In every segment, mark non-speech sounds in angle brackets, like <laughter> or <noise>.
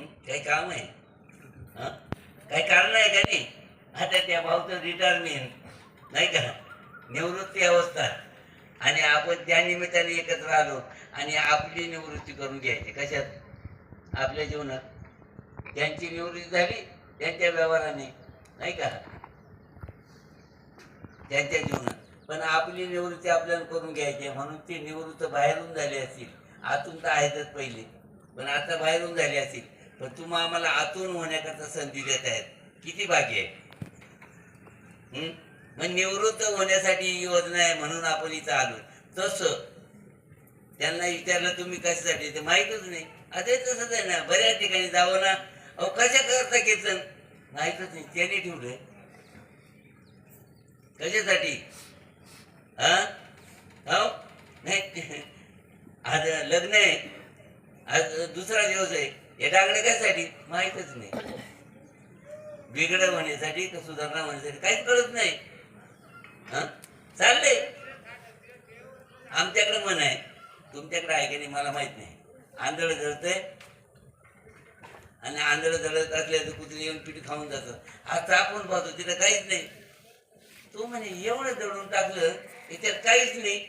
काही काम आहे? काही कारण आहे का नाही? आता त्या भाऊचं रिटायरमेंट नाही का? निवृत्ती अवस्था. आणि आपण त्या निमित्ताने एकत्र आलो आणि आपली निवृत्ती करून घ्यायची. कशात? आपल्या जीवनात. त्यांची निवृत्ती झाली त्यांच्या व्यवहाराने नाही का? त्यांच्या जीवनात. पण आपली निवृत्ती आपल्याला करून घ्यायची म्हणून ती निवृत्त बाहेरून झाली असतील. आतून तर आहेतच पहिले. पण आता बाहेरून झाली असतील. पण तुम्हा आम्हाला आतून होण्याकरता संधी देत आहेत. किती भाग्य आहे? मग निवृत्त होण्यासाठी ही योजना आहे म्हणून आपण इथं आलो. तसं त्यांना विचारलं तुम्ही कशासाठी? ते माहीतच नाही. अरे तसंच आहे ना बऱ्याच ठिकाणी जावं ना. अहो कशा करता घेतलं माहीतच नाही. त्यांनी ठेवलंय. कशासाठी? हा? हो नाही. <laughs> आज लग्न आहे. आज दुसरा दिवस आहे. हे टाकणे कशासाठी? माहीतच नाही. बिघड होण्यासाठी का सुधारणा होण्यासाठी? काहीच कळत नाही. चालले चाललंय. आमच्याकडे मन आहे. तुमच्याकडे आहे की नाही मला माहीत नाही. आंधळ जळतंय. आणि आंधळ जळत असल्याचं कुत्री येऊन पीठ खाऊन जातं? आता आपण पाहतो तिथं काहीच नाही. तो म्हणे एवढं दळून टाकलं त्याच्यात काहीच नाही.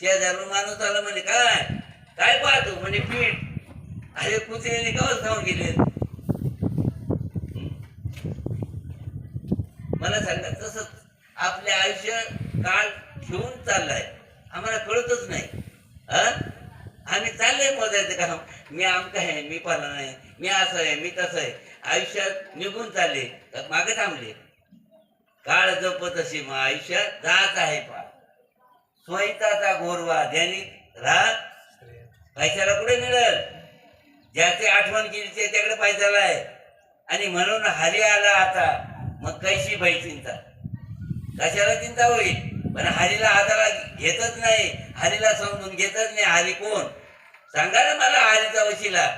शेजारून माणूस आला म्हणे काय? काय पाहतो? म्हणे पीठ. अरे कुत्र्याने गवत खाऊन गेले. मला सांगा तसंच आपले आयुष्य काळ घेऊन चाललाय. आम्हाला कळतच नाही. आम्ही चाललंय मोजायचं काम. मी आमका आहे मी पाला नाही मी असं आहे मी तसं आहे. आयुष्यात निघून चालले मागे थांबले. काळ जपत असे मग आयुष्यात जात आहे पा स्वयंताचा गोरवा ध्यानी राहत पैशाला कुठे मिळेल? ज्याचे आठवण केली त्याच्याकडे पैशाला आहे. आणि म्हणून हरी आला आता. मग कैशी बाई चिंता? कशाला चिंता होईल? पण हरीला हाताला घेतच नाही. हरीला समजून घेतच नाही. हरी कोण? सांगा ना मला हरीचा वशिला.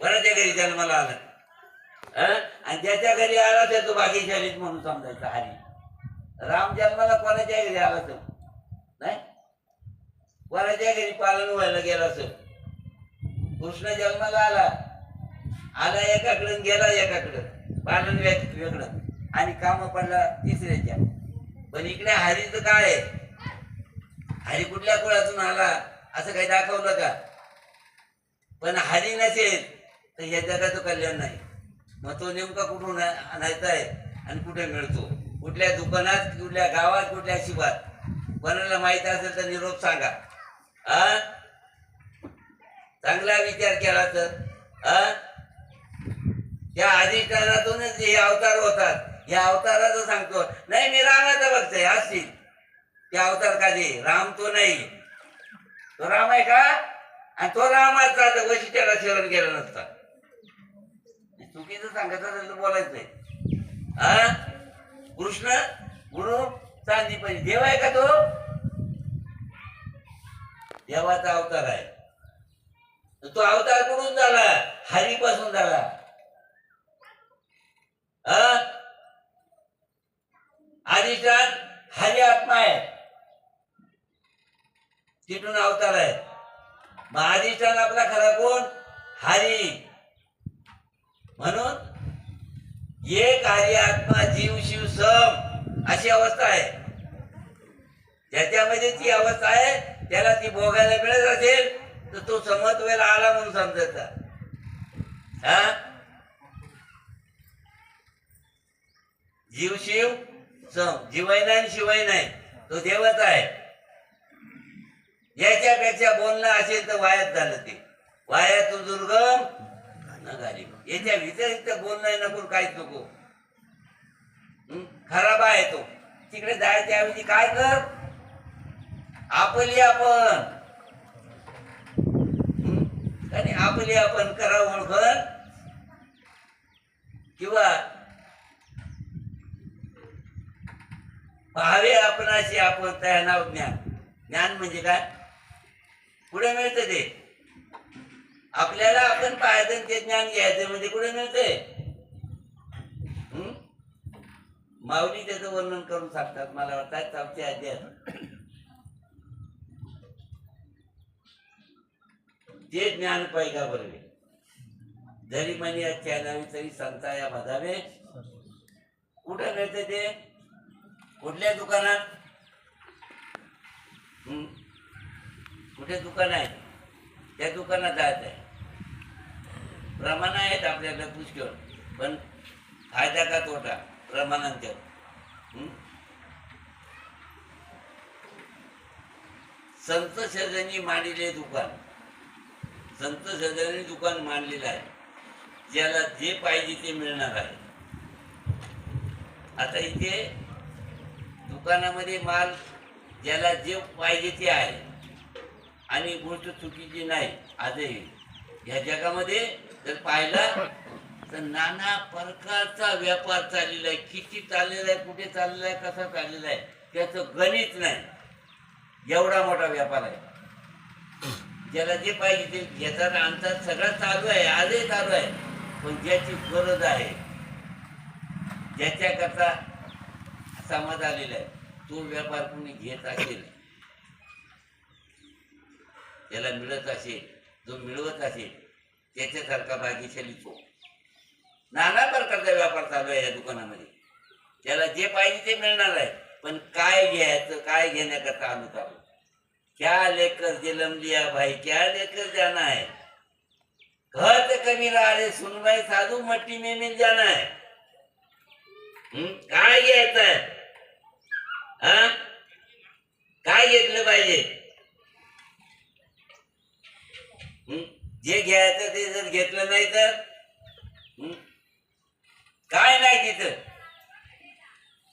वराच्या घरी जन्माला आला. आणि ज्याच्या घरी आला तर तो भाग्यशालीच म्हणून समजायचा हरी राम जन्माला कोणाच्या घरी आला तो? नाही? कोणाच्या घरी पालन व्हायला गेला असं कृष्ण जन्माला आला. आला एकाकडं गेला एकाकडं. पालन वेग- वेगळं. आणि काम पडला तिसऱ्याच्या. पण इकडे हरीचं काय आहे? हरी कुठल्या कुळातून आला? असं काही दाखवलं का? पण हरी नसेल तर या जगाचं कल्याण नाही. मग तो नेमका कुठून आणायचा आहे? आणि कुठे मिळतो? कुठल्या दुकानात कुठल्या गावात कुठल्या शिवात? कोणाला माहीत असेल तर निरोप सांगा. हा चांगला विचार केला तर आ त्या अधिष्ठानातूनच हे अवतार होतात या अवताराचं सांगतो. नाही मी रामाचा भक्त आहे असतील. त्या अवतार कधी राम तो नाही. तो राम आहे का? आणि तो रामाचा वैशिष्ट्याला शरण केला नसता. चुकीचं सांगत असेल तर बोलायचंय. हा कृष्ण गुरु चांदी पाहिजे देव आहे का तो? देवाचा अवतार आहे. तो अवतार कुठून झाला? हरीपासून झाला. हा? अधिष्ठान हरी आत्मा आहे. तिथून अवतार आहे. मग अधिष्ठान आपला खरा कोण? हरी. म्हणून एक हरी आत्मा जीव शिव सम अशी अवस्था आहे. ज्याच्यामध्ये ती अवस्था आहे त्याला ती भोगायला मिळत असेल तर तो समत्वेला आला म्हणून समजायचा हा? जीव शिव सम. जीवय नाही आणि शिवाय नाही. तो देवच आहे. याच्यापेक्षा बोलणं असेल तर वायात झालं ते. वाया तू दुर्गम न झाली. याच्या व्यतिरिक्त बोलणं नको काहीच नको. खराब आहे तो. तिकडे जायच्या ऐवजी काय कर? आपली आपण. आणि आपली आपण करा ओळखत किंवा पाहावे आपणाशी आपण त्या नाव ज्ञान. ज्ञान म्हणजे काय? कुठे मिळतं ते? आपल्याला आपण पाहायचं ते ज्ञान घ्यायचं म्हणजे कुठे मिळतंय? माऊली त्याचं वर्णन करून सांगतात मला वाटतं चौथ्या अध्यायात ते ज्ञान पैका बरवे. जरी म्हणे या चॅनल तरी संता या बधावे कुठं मिळते ते? कुठल्या दुकानात? कुठे दुकान आहे? त्या दुकानात जायचं आहे. प्रमाण आहेत आपल्याकडे पुष्कळ पण फायदा का तोटा? प्रमाणांच्या. संत सजनी मांडिले दुकान. संत सजनी दुकान मांडलेलं आहे. ज्याला जे पाहिजे ते मिळणार आहे. आता इथे दुकानामध्ये माल ज्याला जे पाहिजे ते आहे. आणि गोष्ट चुकीची नाही आजही. ह्या जगामध्ये जर पाहिलं तर नाना प्रकारचा व्यापार चाललेला आहे. किती चाललेला आहे कुठे चाललेला आहे कसा चाललेला आहे त्याचं गणित नाही. एवढा मोठा व्यापार आहे. ज्याला जे पाहिजे ते घेतात आणतात सगळं चालू आहे आजही चालू आहे पण ज्याची गरज आहे ज्याच्याकरता समाज आलेला आहे तो व्यापार कोणी घेत असेल त्याला मिळत असेल जो मिळवत असेल त्याच्यासारखा भाग्यशाली तो नाना प्रकारचा व्यापार चालू आहे या दुकानामध्ये. त्याला जे पाहिजे ते मिळणार आहे पण काय घ्यायचं काय घेण्याकरता आलो चालू क्या लेकर जन्म लिया भाई क्या लेकर जाना है? घर कमी सुन सुनबाई साधू मट्टी में मिल जाना है। काय घ्यायचं हा? काय घेतलं पाहिजे जे घ्यायचं ते जर घेतलं नाही तर? काय नाही तिथं?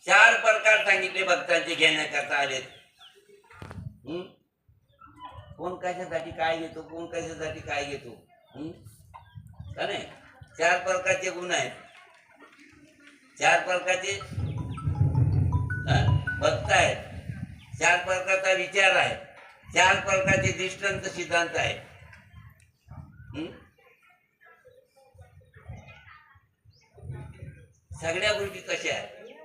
चार प्रकार सांगितले भक्तांचे घेण्याकरता आलेत. कोण कशासाठी काय घेतो कोण कशासाठी काय घेतो? का नाही? चार प्रकारचे गुण आहेत. चार प्रकारचे भक्त आहेत. चार प्रकारचा विचार आहे. चार प्रकारचे दृष्टांत सिद्धांत आहे सगळ्या गोष्टी कशा आहेत?